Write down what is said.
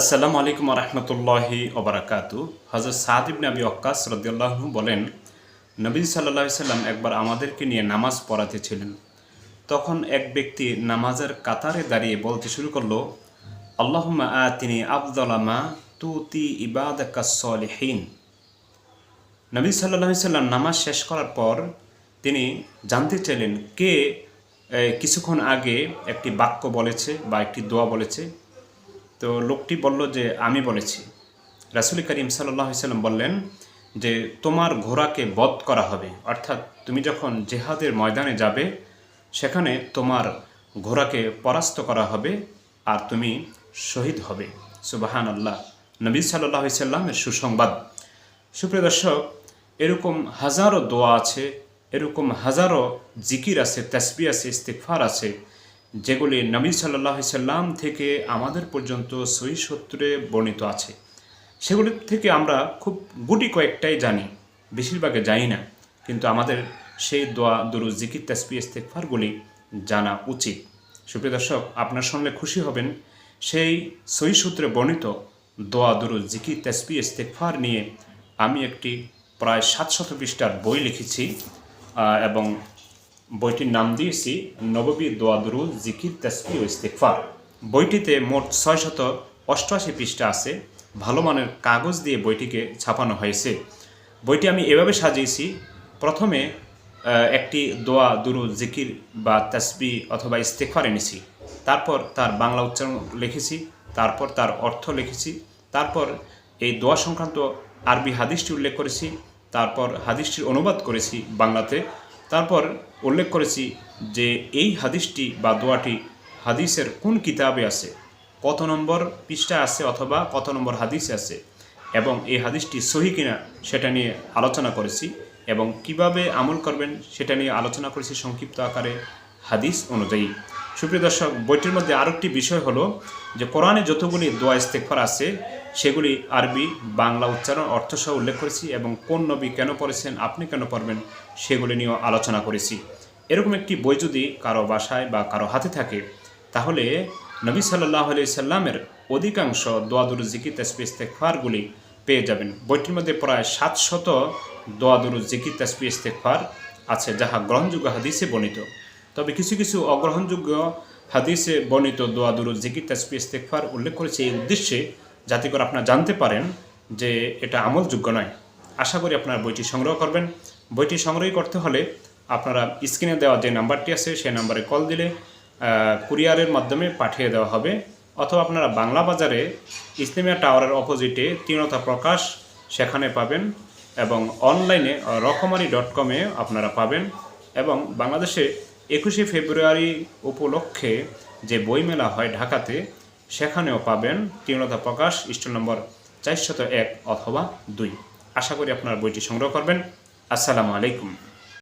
আসসালামু আলাইকুম রহমতুল্লাহি ওবরাকাতু। হজরত সাদ ইবনে আবি অক্কাস বলেন, নবী সাল্লাহ সাল্লাম একবার আমাদেরকে নিয়ে নামাজ পড়াতে ছিলেন। তখন এক ব্যক্তি নামাজের কাতারে দাঁড়িয়ে বলতে শুরু করল, আল্লাহুম্মা আতিনি আবদলামা তুতি ইবাদাকাসলিহীন নবী সাল্লাহ সাল্লাম নামাজ শেষ করার পর তিনি জানতে চাইলেন, কে কিছুক্ষণ আগে একটি বাক্য বলেছে বা একটি দোয়া বলেছে? তো লোকটি বলল যে, আমি বলেছি। রাসুল করিম সাল্লাম বললেন যে, তোমার ঘোড়াকে বধ করা হবে। অর্থাৎ তুমি যখন জেহাদের ময়দানে যাবে, সেখানে তোমার ঘোড়াকে পরাস্ত করা হবে আর তুমি শহীদ হবে। সুবাহান আল্লাহ নবী সাল্লাহ সাল্লামের সুসংবাদ। সুপ্রিয় দর্শক, এরকম হাজারো দোয়া আছে, এরকম হাজারো জিকির আছে তসবি আছে ইস্তেকফার আছে। যেগুলি নবী সাল্লাহ সাল্লাম থেকে আমাদের পর্যন্ত সই সূত্রে বর্ণিত আছে। সেগুলি থেকে আমরা খুব গুটি কয়েকটাই জানি, বেশিরভাগে জানি না, কিন্তু আমাদের সেই দোয়া, দুরু, জিকির তসবি ইস্তেকফারগুলি জানা উচিত। সুপ্রিয় দর্শক, আপনার শুনলে খুশি হবেন, সেই সই সূত্রে বর্ণিত দোয়া, দুরু, জিকির তসবি ইস্তেকফার নিয়ে আমি একটি প্রায় সাতশত পৃষ্ঠার বই লিখেছি এবং বইটির নাম দিয়েছি নববী দোয়াদুরু জিকির তসবি ও ইস্তেকফার বইটিতে মোট ছয় শত অষ্টআশি পৃষ্ঠা আছে। ভালো মানের কাগজ দিয়ে বইটিকে ছাপানো হয়েছে। বইটি আমি এভাবে সাজিয়েছি, প্রথমে একটি দোয়া দুরু জিকির বা তসবি অথবা ইস্তেকফার এনেছি। তারপর তার বাংলা উচ্চারণ লিখেছি, তারপর তার অর্থ লিখেছি, তারপর এই দোয়া সংক্রান্ত আরবি হাদিসটি উল্লেখ করেছি, তারপর হাদিসটির অনুবাদ করেছি বাংলাতে। তারপর উল্লেখ করেছি যে এই হাদিসটি বা দোয়াটি হাদিসের কোন কিতাবে আছে, কত নম্বর পৃষ্ঠা আছে অথবা কত নম্বর হাদিস আছে এবং এই হাদিসটি সহি কিনা সেটা নিয়ে আলোচনা করেছি এবং কীভাবে আমল করবেন সেটা নিয়ে আলোচনা করেছি সংক্ষিপ্ত আকারে হাদিস অনুযায়ী। সুপ্রিয় দর্শক, বইটির মধ্যে আরেকটি বিষয় হলো যে কোরআনে যতগুলি দোয়া ইস্তেকফার আছে সেগুলি আরবি, বাংলা উচ্চারণ অর্থসহ উল্লেখ করেছি এবং কোন নবী কেন পড়েছেন, আপনি কেন পড়বেন, সেগুলি নিয়েও আলোচনা করেছি। এরকম একটি বই যদি কারও বাসায় বা কারও হাতে থাকে, তাহলে নবী সাল্লাহ আলি সাল্লামের অধিকাংশ দোয়াদুর জিকি তসবি ইস্তেকফারগুলি পেয়ে যাবেন। বইটির মধ্যে প্রায় সাতশত দোয়াদুর জিকি তসবি ইস্তেকফার আছে, যাহা গ্রহণযোগ্য হাদিসে বর্ণিত। তবে কিছু কিছু অগ্রহণযোগ্য হাদিসে বর্ণিত দোয়াদুর জিকির তসবি ইস্তেকফার উল্লেখ করেছে। এই উদ্দেশ্যে যাতে করে আপনারা জানতে পারেন যে এটা আমলযোগ্য নয়। আশা করি আপনারা বইটি সংগ্রহ করবেন। বইটি সংগ্রহ করতে হলে আপনারা স্ক্রিনে দেওয়া যে নাম্বারটি আছে সেই নাম্বারে কল দিলে কুরিয়ারের মাধ্যমে পাঠিয়ে দেওয়া হবে। অথবা আপনারা বাংলা বাজারে ইসলামিয়া টাওয়ারের অপোজিটে তৃণতা প্রকাশ সেখানে পাবেন এবং অনলাইনে রকমারি ডট কমে আপনারা পাবেন এবং বাংলাদেশে একুশে ফেব্রুয়ারি উপলক্ষে যে বইমেলা হয় ঢাকাতে সেখানেও পাবেন তীর্ণতা প্রকাশ, স্টল নম্বর চারশত এক অথবা দুই। আশা করি আপনারা বইটি সংগ্রহ করবেন। আসসালামু আলাইকুম।